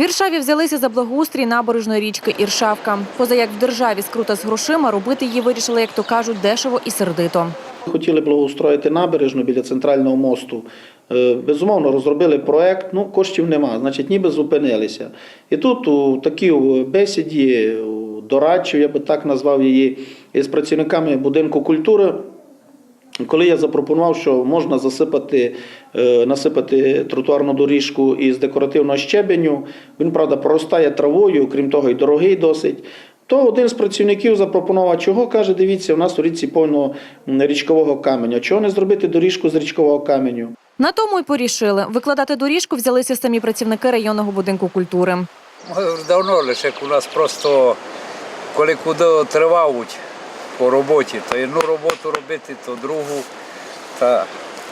В Іршаві взялися за благоустрій набережної річки Іршавка. Поза як в державі скрута з грошима, робити її вирішили, як то кажуть, дешево і сердито. Хотіли благоустроїти набережну біля центрального мосту. Е, Безумовно, розробили проект, ну коштів нема, значить, ніби зупинилися. І тут у такій бесіді, у дорадчій, я би так назвав її, із працівниками будинку культури. Коли я запропонував, що можна засипати, е, насипати тротуарну доріжку із декоративного щебеню, він, правда, проростає травою, крім того, і дорогий досить. То один з працівників запропонував, чого каже, дивіться, у нас у річці повно річкового каменя. Чого не зробити доріжку з річкового каменю? На тому й порішили. Викладати доріжку взялися самі працівники районного будинку культури. Давно лише у нас просто коли куди тривають по роботі, то одну роботу робити, то другу. Та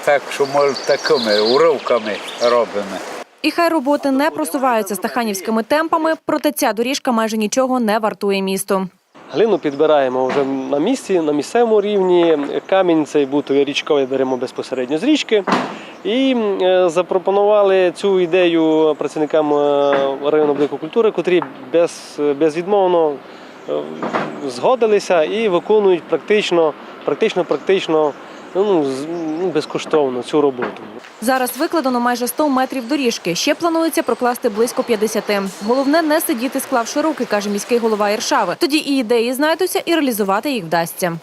так, що ми такими уривками робимо. І хай роботи не просуваються стаханівськими темпами, проте ця доріжка майже нічого не вартує місту. Глину підбираємо вже на місці, на місцевому рівні. Камінь цей бутовий річковий беремо безпосередньо з річки. І е, запропонували цю ідею працівникам е, районного культури, котрі без, безвідмовно е, згодилися і виконують практично, практично, практично ну, ну, безкоштовно цю роботу. Зараз викладено майже 100 метрів доріжки. Ще планується прокласти близько 50. Головне не сидіти, склавши руки, каже міський голова Іршави. Тоді і ідеї знайдуться, і реалізувати їх вдасться.